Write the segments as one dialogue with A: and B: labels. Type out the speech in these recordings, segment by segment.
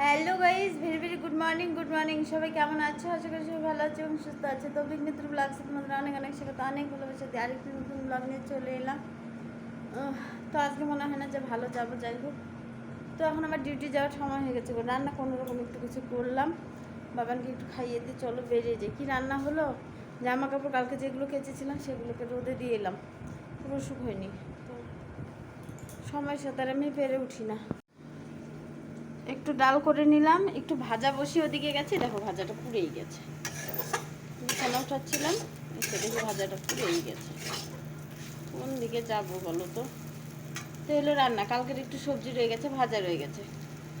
A: Hello guys very very good morning good morning সবাই কেমন আছো? আশা করি সবাই ভালো আছে এবং সুস্থ আছে। তো বিঘ্নিত্র ব্লগসে তোমাদের অনেক অনেক সেটা অনেক ভালোবাসা দিয়ে আরেকটি নতুন ব্লগ নিয়ে চলে এলাম। তো আজকে মনে হয় না যে ভালো যাব, যাই হোক। তো এখন আমার ডিউটি যাওয়ার সময় হয়ে গেছে। রান্না কোনো রকম একটু কিছু করলাম। বাবানকে একটু খাইয়ে দিয়ে চলো বেরিয়ে যাই। কী রান্না হলো? জামা কাপড় কালকে যেগুলো কেচেছিলাম সেগুলোকে রোদে দিয়ে এলাম। পুরো শুক হয়নি তো সময়ের সাথে আমি পেরে উঠি না। একটু ডাল করে নিলাম, একটু ভাজা বসিয়ে ওদিকে গেছে, দেখো ভাজাটা পুড়েই গেছে। বিছানা উঠাচ্ছিলাম এসে দেখি ভাজাটা পুড়েই গেছে। কোন দিকে যাব বলো তো? তো রান্না, কালকের একটু সবজি রয়ে গেছে, ভাজা রয়ে গেছে।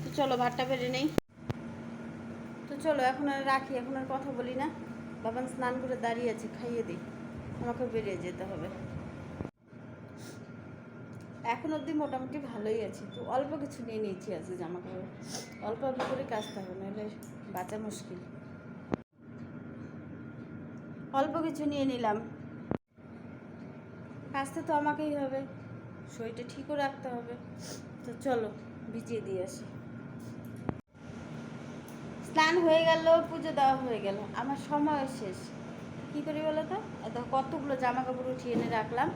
A: তো চলো ভাতটা বেড়ে নেই। তো চলো, এখন আর রাখি, এখন আর কথা বলি না। বাবান স্নান করে দাঁড়িয়ে আছে, খাইয়ে দিই আমাকে বেরিয়ে যেতে হবে। এখন অবধি মোটামুটি ভালোই আছি। তো অল্প কিছু নিয়ে নিয়েছি আজকে জামা কাপড় অল্প অল্প করে কাচতে হবে, নাহলে বাঁচা মুশকিল। অল্প কিছু নিয়ে নিলাম। কাচতে তো আমাকেই হবে, শরীরটা ঠিকও রাখতে হবে। তো চলো, ভিজিয়ে দিয়ে আসি। স্নান হয়ে গেল, পুজো দেওয়া হয়ে গেল, আমার সময় শেষ। কী করি বলো তো? এত কতগুলো জামা কাপড় উঠিয়ে এনে রাখলাম।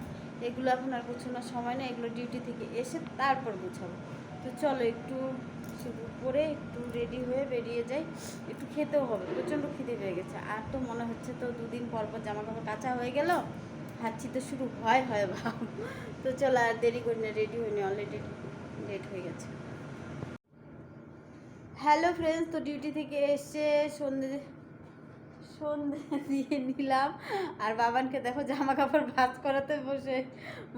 A: এগুলো এখন আর গুছানোর সময় নেই, এগুলো ডিউটি থেকে এসে তারপর গুছাবো। তো চলো একটু করে একটু রেডি হয়ে বেরিয়ে যাই। একটু খেতেও হবে, প্রচণ্ড খিদে পেয়ে গেছে। আর তো মনে হচ্ছে তো দুদিন পর পর জামা কাপড় কাঁচা হয়ে গেল হাঁচি তো শুরু হয় হয় ভাব। তো চলো আর দেরি করি না রেডি হয়নি অলরেডি লেট হয়ে গেছে। হ্যালো ফ্রেন্ডস তো ডিউটি থেকে এসে সন্ধে সন্ধে দিয়ে নিলাম। আর বাবানকে দেখো জামা কাপড় ভাঁজ করাতে বসে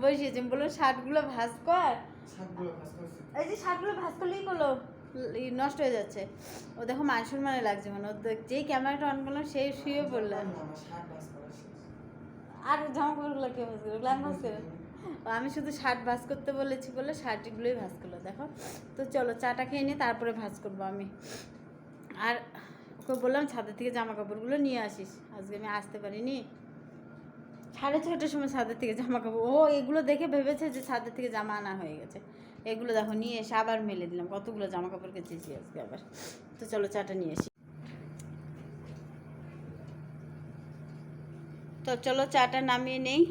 A: বসিয়েছি। বলল শার্টগুলো ভাঁজ কর। এই যে শার্টগুলো ভাঁজ করলেই করল নষ্ট হয়ে যাচ্ছে। ও দেখো মাংসর মানে লাগছে মানে ও যেই ক্যামেরাটা অন করলাম সেই শুয়ে পড়ল।
B: না, আমার শাক ভাজ করা
A: আর জামা কাপড়গুলো কে ভাঁজ করল আমি ভাঁজ করে আমি শুধু শার্ট ভাঁজ করতে বলেছি বলে শার্টগুলোই ভাঁজ করল দেখো। তো চলো চাটা খেয়ে নিয়ে তারপরে ভাঁজ করব আমি। আর ওকে বললাম ছাদের থেকে জামা কাপড়গুলো নিয়ে আসিস। আজকে আমি আসতে পারিনি। সাড়ে ছটার সময় ছাদের থেকে জামা কাপড় ও এগুলো দেখে ভেবেছে যে ছাদের থেকে জামা আনা হয়ে গেছে। এগুলো দেখো নিয়ে এসে আবার মেলে দিলাম। কতগুলো জামা কাপড় কেচেছি আজকে আবার। তো চলো চাটা নিয়ে আসি। তো চলো চাটা নামিয়ে নেই।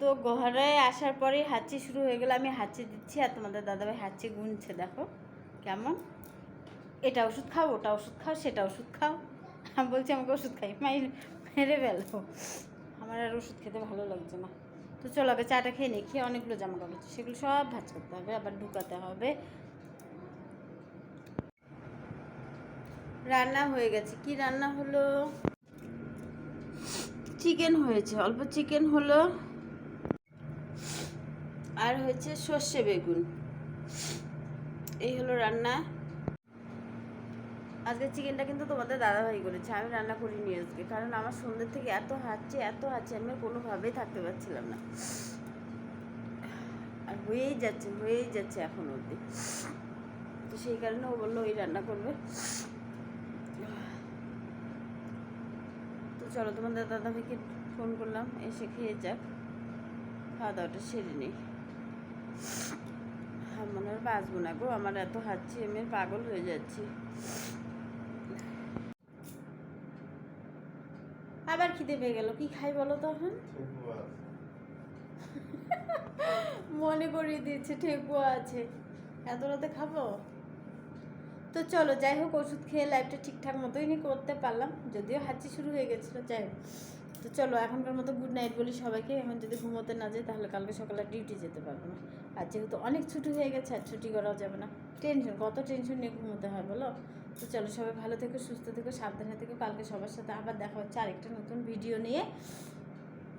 A: তো ঘরে আসার পরেই হাঁচি শুরু হয়ে গেল। আমি হাঁচি দিচ্ছি আর তোমাদের দাদাভাই হাঁচি গুনছে, দেখো। কেমন? এটা ওষুধ খাও, ওটা ওষুধ খাও, সেটা ওষুধ খাও। আমি বলছি, আমাকে ওষুধ খাই। মাই, মেরে ফেলো আমার আর ওষুধ খেতে ভালো লাগছে না। তো চলো আগে চাটা খেয়ে নিই, খেয়ে অনেকগুলো জামা কাপড় সেগুলো সব ভাজ করতে হবে, আবার ঢুকাতে হবে। রান্না হয়ে গেছে। কি রান্না হলো? চিকেন হয়েছে। অল্প চিকেন হলো। আর হয়েছে সর্ষে বেগুন। এই হলো রান্না। আজকে চিকেনটা কিন্তু তোমাদের দাদাভাই করেছে, আমি রান্না করিনি আজকে, কারণ আমার সন্ধ্যে থেকে এত হাঁচছে এত হাঁচছে, আমি কোনোভাবেই থাকতে পারছিলাম না। আর হয়েই যাচ্ছে হয়েই যাচ্ছে এখন অবধি। তো সেই কারণে ও বলল, ওই রান্না করবে। তো চলো, তোমাদের দাদাভাইকে ফোন করলাম, এসে খেয়ে যাক। খাওয়া দাওয়াটা সেরে নেই। মনে হয় বাঁচবো না গো, আমার এত হাঁচছি, আমি পাগল হয়ে যাচ্ছি। আবার খিদে পেয়ে গেল। কি খাই বলো তখন মনে করিয়ে দিচ্ছে ঠেকুয়া আছে। এত রাতে খাব? তো চলো, যাই হোক, ওষুধ খেয়ে লাইফটা ঠিকঠাক মতোই করতে পারলাম। যদিও হাঁচি শুরু হয়ে গেছিল, যাই হোক। তো চলো, এখনকার মতো গুড নাইট বলি সবাইকে। এখন যদি ঘুমোতে না যাই, তাহলে কালকে সকালে ডিউটি যেতে পারব না। আর যেহেতু অনেক ছুটি হয়ে গেছে, আর ছুটি করাও যাবে না। টেনশন কত টেনশন নিয়ে ঘুমোতে হয় বলো? তো চলো, সবাই ভালো থেকো, সুস্থ থেকো, সাবধানে থেকো। কালকে সবার সাথে আবার দেখা হচ্ছে আরেকটা নতুন ভিডিও নিয়ে।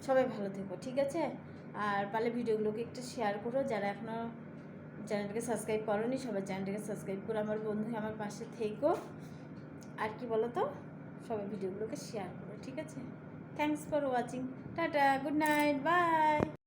A: সবাই ভালো থেকো, ঠিক আছে? আর পারলে ভিডিওগুলোকে একটু শেয়ার করো, যারা এখনও চ্যানেলটাকে সাবস্ক্রাইব করোনি, সবাই চ্যানেলটাকে সাবস্ক্রাইব করে আমার বন্ধু আমার পাশে থেকো। আর কি বলো তো সবাই ভিডিওগুলোকে শেয়ার করো, ঠিক আছে? Thanks for watching tata good night bye